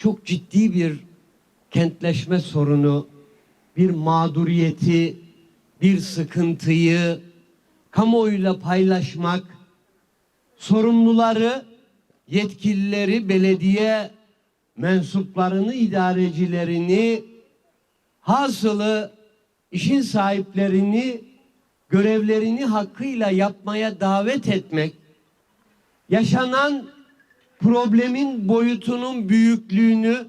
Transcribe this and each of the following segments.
çok ciddi bir kentleşme sorunu, bir mağduriyeti, bir sıkıntıyı kamuoyuyla paylaşmak, sorumluları, yetkilileri, belediye mensuplarını, idarecilerini, hasılı işin sahiplerini görevlerini hakkıyla yapmaya davet etmek, yaşanan problemin boyutunun büyüklüğünü,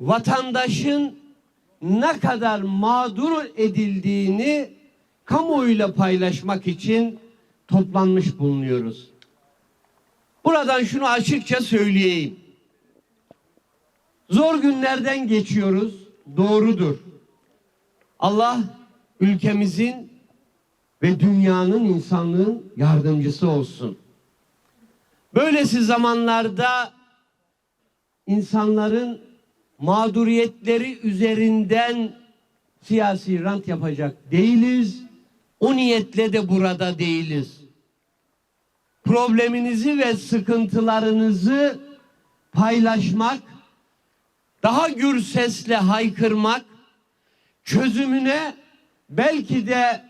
vatandaşın ne kadar mağdur edildiğini kamuoyuyla paylaşmak için toplanmış bulunuyoruz. Buradan şunu açıkça söyleyeyim. Zor günlerden geçiyoruz. Doğrudur. Allah ülkemizin ve dünyanın insanlığın yardımcısı olsun. Böylesi zamanlarda insanların mağduriyetleri üzerinden siyasi rant yapacak değiliz. O niyetle de burada değiliz. Probleminizi ve sıkıntılarınızı paylaşmak, daha gür sesle haykırmak, çözümüne belki de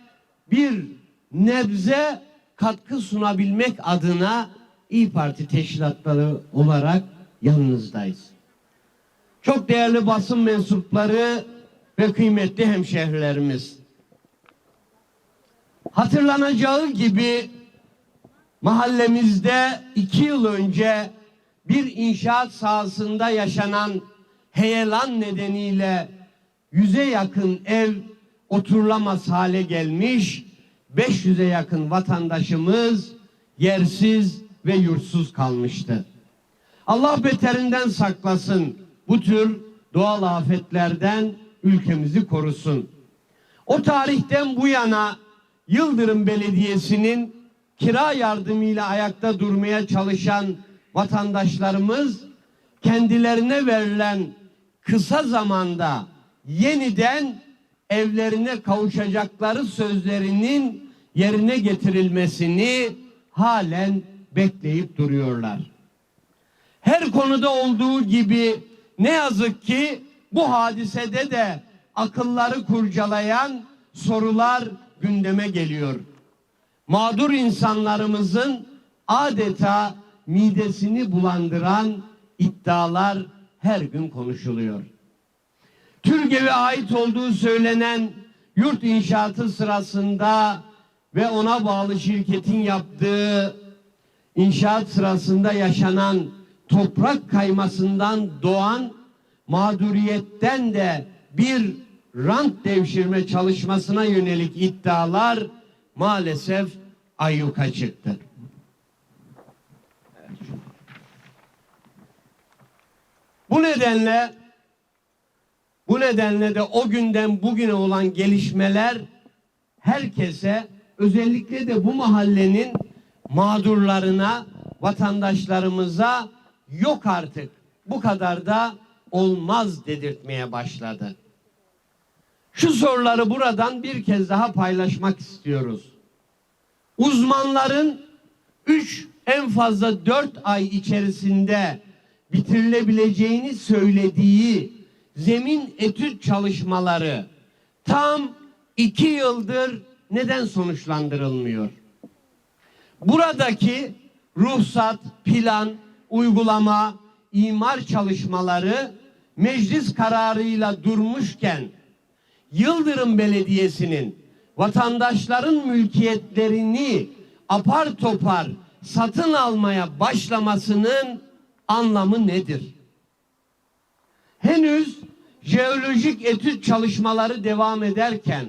bir nebze katkı sunabilmek adına İyi Parti teşkilatları olarak yanınızdayız. Çok değerli basın mensupları ve kıymetli hemşehrilerimiz. Hatırlanacağı gibi mahallemizde iki yıl önce bir inşaat sahasında yaşanan heyelan nedeniyle yüze yakın ev oturulamaz hale gelmiş, 500'e yakın vatandaşımız yersiz ve yurtsuz kalmıştı. Allah beterinden saklasın. Bu tür doğal afetlerden ülkemizi korusun. O tarihten bu yana Yıldırım Belediyesi'nin kira yardımıyla ayakta durmaya çalışan vatandaşlarımız kendilerine verilen kısa zamanda yeniden evlerine kavuşacakları sözlerinin yerine getirilmesini halen bekleyip duruyorlar. Her konuda olduğu gibi ne yazık ki bu hadisede de akılları kurcalayan sorular gündeme geliyor. Mağdur insanlarımızın adeta midesini bulandıran iddialar her gün konuşuluyor. Türgev'e ait olduğu söylenen yurt inşaatı sırasında ve ona bağlı şirketin yaptığı inşaat sırasında yaşanan toprak kaymasından doğan mağduriyetten de bir rant devşirme çalışmasına yönelik iddialar maalesef ayyuka çıktı. Bu nedenle bu nedenle de o günden bugüne olan gelişmeler herkese özellikle de bu mahallenin mağdurlarına, vatandaşlarımıza yok artık bu kadar da olmaz dedirtmeye başladı. Şu soruları buradan bir kez daha paylaşmak istiyoruz. Uzmanların 3 en fazla 4 ay içerisinde bitirilebileceğini söylediği zemin etüt çalışmaları tam 2 yıldır neden sonuçlandırılmıyor? Buradaki ruhsat, plan, uygulama, imar çalışmaları meclis kararıyla durmuşken Yıldırım Belediyesi'nin vatandaşların mülkiyetlerini apar topar satın almaya başlamasının anlamı nedir? Henüz jeolojik etüt çalışmaları devam ederken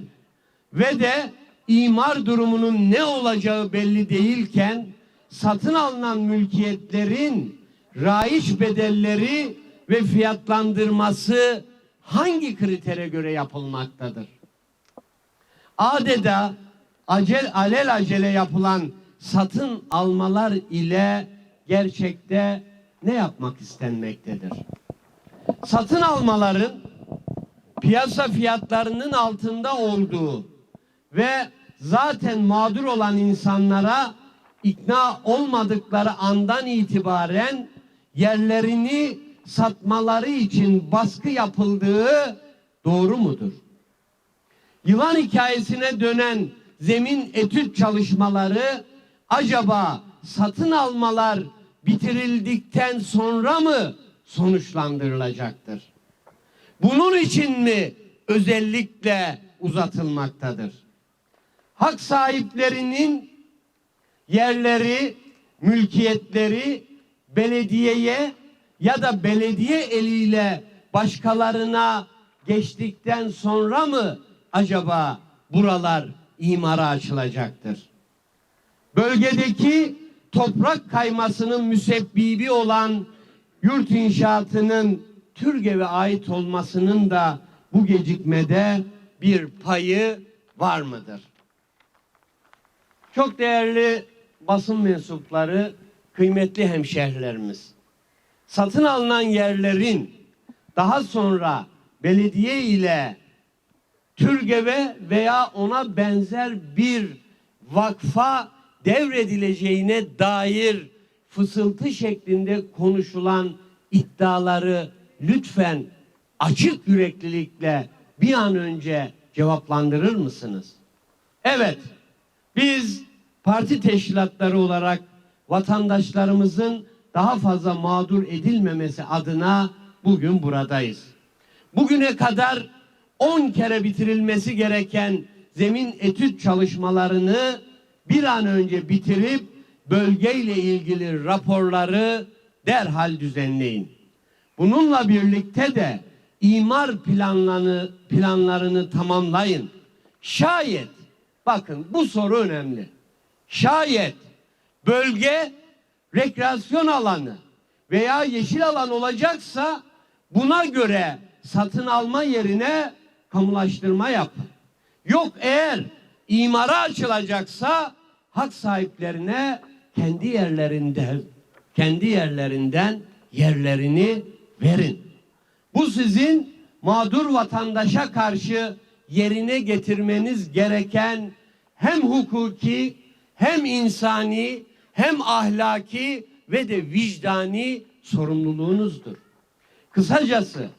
ve de imar durumunun ne olacağı belli değilken satın alınan mülkiyetlerin raiç bedelleri ve fiyatlandırması hangi kritere göre yapılmaktadır? Adeta acel alel acele yapılan satın almalar ile gerçekte ne yapmak istenmektedir? Satın almaların piyasa fiyatlarının altında olduğu ve zaten mağdur olan insanlara ikna olmadıkları andan itibaren yerlerini satmaları için baskı yapıldığı doğru mudur? Yılan hikayesine dönen zemin etüt çalışmaları acaba satın almalar bitirildikten sonra mı sonuçlandırılacaktır? Bunun için mi özellikle uzatılmaktadır? Hak sahiplerinin yerleri, mülkiyetleri belediyeye ya da belediye eliyle başkalarına geçtikten sonra mı acaba buralar imara açılacaktır? Bölgedeki toprak kaymasının müsebbibi olan yurt inşaatının TÜRGEV'e ait olmasının da bu gecikmede bir payı var mıdır? Çok değerli basın mensupları, kıymetli hemşehrilerimiz. Satın alınan yerlerin daha sonra belediye ile TÜRGEV'e veya ona benzer bir vakfa devredileceğine dair fısıltı şeklinde konuşulan iddiaları lütfen açık yüreklilikle bir an önce cevaplandırır mısınız? Evet, biz parti teşkilatları olarak vatandaşlarımızın daha fazla mağdur edilmemesi adına bugün buradayız. Bugüne kadar 10 kere bitirilmesi gereken zemin etüt çalışmalarını bir an önce bitirip bölgeyle ilgili raporları derhal düzenleyin. Bununla birlikte de imar planlarını planlarını tamamlayın. Şayet bakın bu soru önemli. Şayet bölge rekreasyon alanı veya yeşil alan olacaksa buna göre satın alma yerine kamulaştırma yap. Yok eğer imara açılacaksa hak sahiplerine kendi yerlerinden kendi yerlerinden yerlerini verin. Bu sizin mağdur vatandaşa karşı yerine getirmeniz gereken hem hukuki hem insani hem ahlaki ve de vicdani sorumluluğunuzdur. Kısacası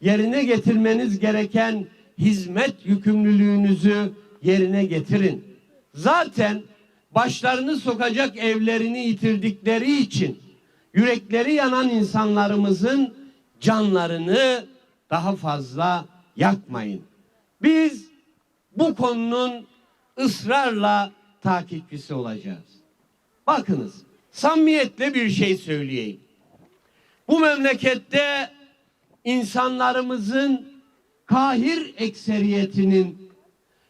yerine getirmeniz gereken hizmet yükümlülüğünüzü yerine getirin. Zaten başlarını sokacak evlerini yitirdikleri için yürekleri yanan insanlarımızın canlarını daha fazla yakmayın. Biz bu konunun ısrarla takipçisi olacağız. Bakınız, samimiyetle bir şey söyleyeyim. Bu memlekette insanlarımızın kahir ekseriyetinin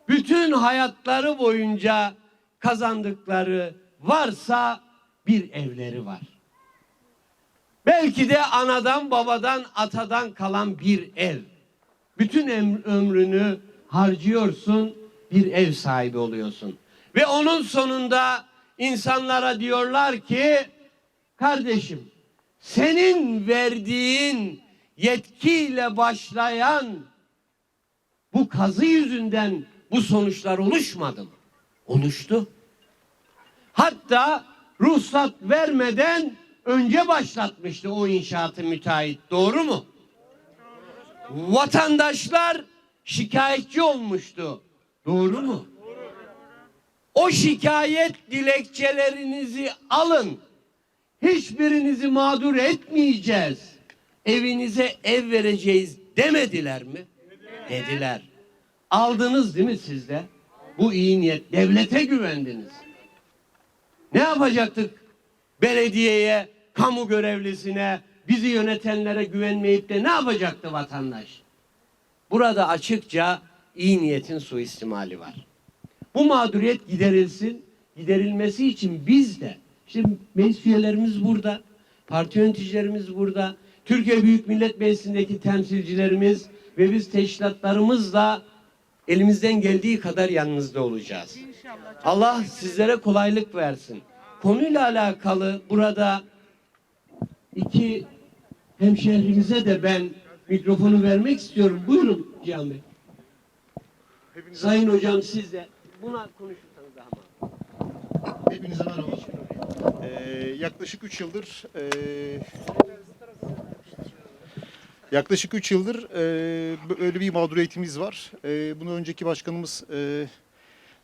bütün hayatları boyunca kazandıkları varsa bir evleri var. Belki de anadan babadan atadan kalan bir ev. Bütün ömrünü harcıyorsun, bir ev sahibi oluyorsun. Ve onun sonunda insanlara diyorlar ki kardeşim senin verdiğin yetkiyle başlayan bu kazı yüzünden bu sonuçlar oluşmadı mı? Oluştu. Hatta ruhsat vermeden önce başlatmıştı o inşaatı müteahhit. Doğru mu? Vatandaşlar şikayetçi olmuştu. Doğru mu? O şikayet dilekçelerinizi alın. Hiçbirinizi mağdur etmeyeceğiz. Evinize ev vereceğiz demediler mi? Dediler. Aldınız değil mi siz de? Bu iyi niyet. Devlete güvendiniz. Ne yapacaktık? Belediyeye, kamu görevlisine, bizi yönetenlere güvenmeyip de ne yapacaktı vatandaş? Burada açıkça iyi niyetin suistimali var. Bu mağduriyet giderilsin. Giderilmesi için biz de, işte meclis üyelerimiz burada, parti yöneticilerimiz burada, Türkiye Büyük Millet Meclisi'ndeki temsilcilerimiz ve biz teşkilatlarımızla elimizden geldiği kadar yanınızda olacağız. Allah sizlere kolaylık versin. Konuyla alakalı burada iki hemşehrimize de ben mikrofonu vermek istiyorum. Buyurun Cihan Bey. Sayın hocam siz de buna konuşursanız daha mantıklı. Hepinize merhaba. Ee, yaklaşık 3 yıldır ee, Yaklaşık 3 yıldır e, böyle bir mağduriyetimiz var. E, bunu önceki başkanımız e,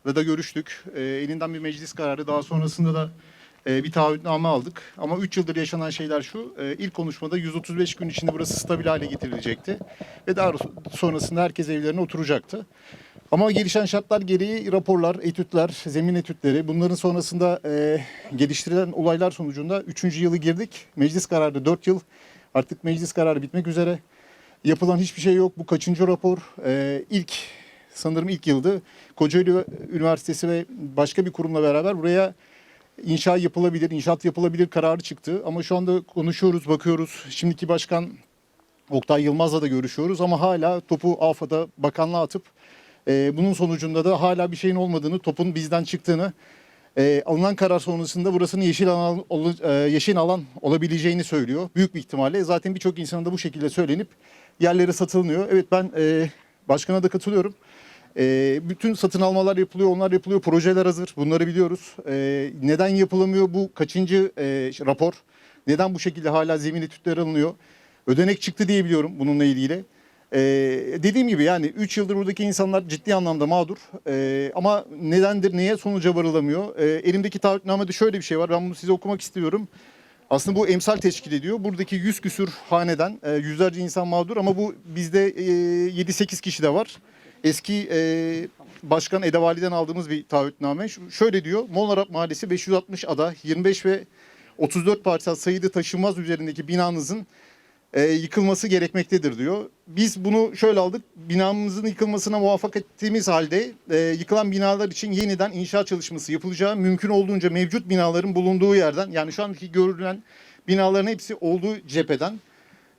da görüştük. E, elinden bir meclis kararı daha sonrasında da e, bir taahhütname aldık. Ama 3 yıldır yaşanan şeyler şu. E, ilk konuşmada 135 gün içinde burası stabil hale getirilecekti. Ve daha sonrasında herkes evlerine oturacaktı. Ama gelişen şartlar gereği raporlar, etütler, zemin etütleri bunların sonrasında e, geliştirilen olaylar sonucunda 3. yılı girdik. Meclis kararı 4 yıl. Artık meclis kararı bitmek üzere. Yapılan hiçbir şey yok. Bu kaçıncı rapor? E, ilk sanırım ilk yıldı. Kocaeli Üniversitesi ve başka bir kurumla beraber buraya inşa yapılabilir, inşaat yapılabilir kararı çıktı. Ama şu anda konuşuyoruz, bakıyoruz. Şimdiki başkan Oktay Yılmaz'la da görüşüyoruz ama hala topu AFAD'a, bakanlığa atıp e, bunun sonucunda da hala bir şeyin olmadığını, topun bizden çıktığını, e, alınan karar sonrasında burasının yeşil alan, ol- e, yeşil alan olabileceğini söylüyor. Büyük bir ihtimalle. Zaten birçok insana da bu şekilde söylenip yerlere satılmıyor. Evet ben e, başkana da katılıyorum. E, bütün satın almalar yapılıyor, onlar yapılıyor. Projeler hazır. Bunları biliyoruz. E, neden yapılamıyor bu kaçıncı e, rapor? Neden bu şekilde hala zemin etütleri alınıyor? Ödenek çıktı diye biliyorum bununla ilgili. Ee, dediğim gibi yani 3 yıldır buradaki insanlar ciddi anlamda mağdur. Ee, ama nedendir, neye sonuca varılamıyor? Ee, elimdeki taahhütnamede şöyle bir şey var. Ben bunu size okumak istiyorum. Aslında bu emsal teşkil ediyor. Buradaki 100 küsür haneden e, yüzlerce insan mağdur ama bu bizde e, 7-8 kişi de var. Eski e, Başkan Edevali'den aldığımız bir taahhütname. Şu- Şöyle diyor. Monarap Mahallesi 560 ada 25 ve 34 parsel sayılı taşınmaz üzerindeki binanızın e, yıkılması gerekmektedir diyor. Biz bunu şöyle aldık. Binamızın yıkılmasına muvaffak ettiğimiz halde e, yıkılan binalar için yeniden inşaat çalışması yapılacağı mümkün olduğunca mevcut binaların bulunduğu yerden yani şu anki görülen binaların hepsi olduğu cepheden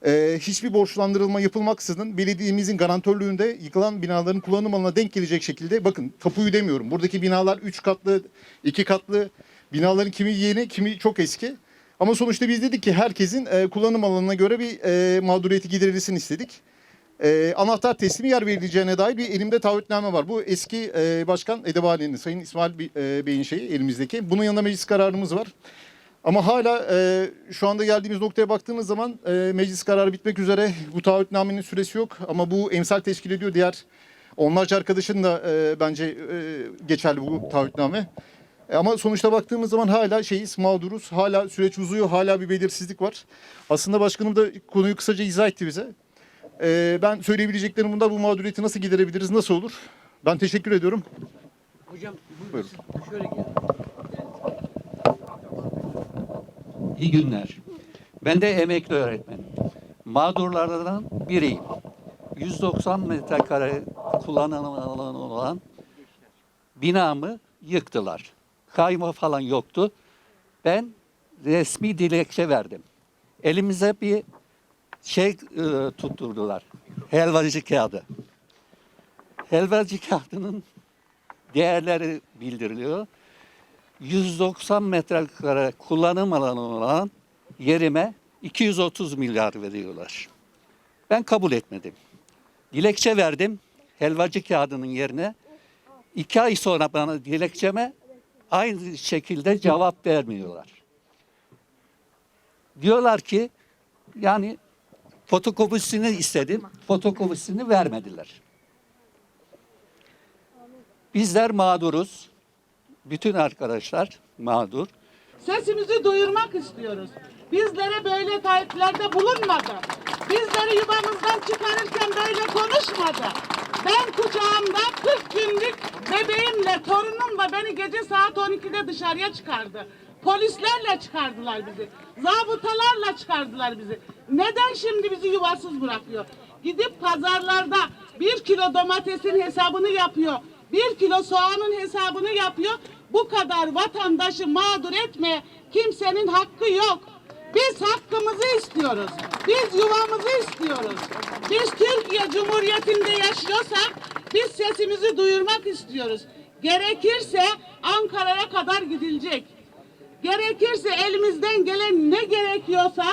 e, hiçbir borçlandırılma yapılmaksızın belediyemizin garantörlüğünde yıkılan binaların kullanım alanına denk gelecek şekilde bakın tapuyu demiyorum. Buradaki binalar 3 katlı, 2 katlı binaların kimi yeni, kimi çok eski. Ama sonuçta biz dedik ki herkesin e, kullanım alanına göre bir e, mağduriyeti giderilsin istedik. E, anahtar teslimi yer verileceğine dair bir elimde taahhütname var. Bu eski e, başkan Edebali'nin, Sayın İsmail e, Bey'in şeyi elimizdeki. Bunun yanında meclis kararımız var. Ama hala e, şu anda geldiğimiz noktaya baktığımız zaman e, meclis kararı bitmek üzere. Bu taahhütnamenin süresi yok ama bu emsal teşkil ediyor. Diğer onlarca arkadaşın da e, bence e, geçerli bu taahhütname. E, Ama sonuçta baktığımız zaman hala şeyiz, mağduruz. Hala süreç uzuyor, hala bir belirsizlik var. Aslında başkanım da konuyu kısaca izah etti bize. E, ben söyleyebileceklerim bunlar bu mağduriyeti nasıl giderebiliriz, nasıl olur? Ben teşekkür ediyorum. Hocam Buyurun. siz şöyle İyi günler. Ben de emekli öğretmenim. Mağdurlardan biriyim. 190 metrekare kullanılan alanı olan binamı yıktılar. Kayma falan yoktu. Ben resmi dilekçe verdim. Elimize bir şey e, tutturdular. Helvacı kağıdı. Helvacı kağıdının değerleri bildiriliyor. 190 metrekare kullanım alanı olan yerime 230 milyar veriyorlar. Ben kabul etmedim. Dilekçe verdim helvacı kağıdının yerine. iki ay sonra bana dilekçeme aynı şekilde cevap vermiyorlar. Diyorlar ki yani fotokopisini istedim, fotokopisini vermediler. Bizler mağduruz. Bütün arkadaşlar mağdur. Sesimizi duyurmak istiyoruz. Bizlere böyle taahhütlerde bulunmadı. Bizleri yuvamızdan çıkarırken böyle konuşmadı. Ben kucağımda 40 günlük bebeğimle, torunumla beni gece saat 12'de dışarıya çıkardı. Polislerle çıkardılar bizi. Zabıtalarla çıkardılar bizi. Neden şimdi bizi yuvasız bırakıyor? Gidip pazarlarda bir kilo domatesin hesabını yapıyor. Bir kilo soğanın hesabını yapıyor. Bu kadar vatandaşı mağdur etmeye kimsenin hakkı yok. Biz hakkımızı istiyoruz. Biz yuvamızı istiyoruz. Biz Türkiye Cumhuriyeti'nde yaşıyorsak biz sesimizi duyurmak istiyoruz. Gerekirse Ankara'ya kadar gidilecek. Gerekirse elimizden gelen ne gerekiyorsa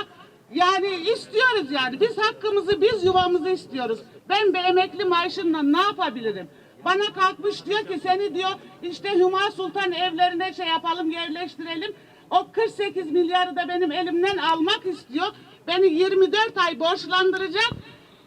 yani istiyoruz yani. Biz hakkımızı, biz yuvamızı istiyoruz. Ben bir emekli maaşımla ne yapabilirim? Bana kalkmış diyor ki seni diyor işte Hüma Sultan evlerine şey yapalım yerleştirelim. O 48 milyarı da benim elimden almak istiyor. Beni 24 ay borçlandıracak.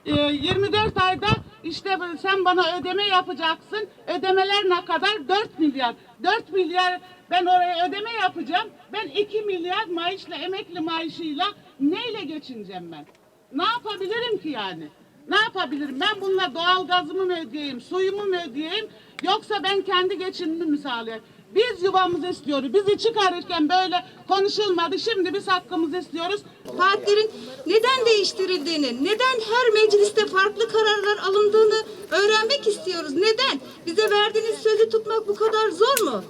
Ee, 24 ayda işte sen bana ödeme yapacaksın. Ödemeler ne kadar? 4 milyar. 4 milyar ben oraya ödeme yapacağım. Ben 2 milyar maaşla, emekli maaşıyla neyle geçineceğim ben? Ne yapabilirim ki yani? Ne yapabilirim? Ben bununla doğal gazımı mı ödeyeyim, suyumu mu ödeyeyim? Yoksa ben kendi geçimimi mi sağlayayım? Biz yuvamızı istiyoruz. Bizi çıkarırken böyle konuşulmadı. Şimdi biz hakkımızı istiyoruz. Partilerin neden değiştirildiğini, neden her mecliste farklı kararlar alındığını öğrenmek istiyoruz. Neden? Bize verdiğiniz sözü tutmak bu kadar zor mu?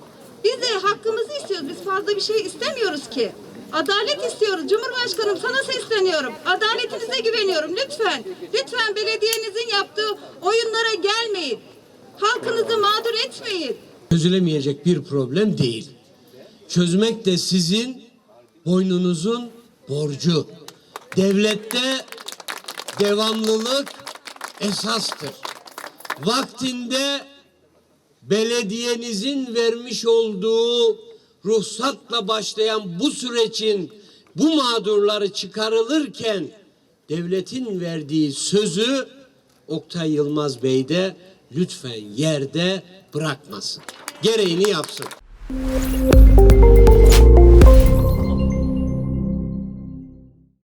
Biz de hakkımızı istiyoruz. Biz fazla bir şey istemiyoruz ki. Adalet istiyoruz. Cumhurbaşkanım sana sesleniyorum. Adaletinize güveniyorum. Lütfen, lütfen belediyenizin yaptığı oyunlara gelmeyin. Halkınızı mağdur etmeyin. çözülemeyecek bir problem değil. Çözmek de sizin boynunuzun borcu. Devlette devamlılık esastır. Vaktinde belediyenizin vermiş olduğu ruhsatla başlayan bu sürecin bu mağdurları çıkarılırken devletin verdiği sözü Oktay Yılmaz Bey de lütfen yerde bırakmasın. Gereğini yapsın.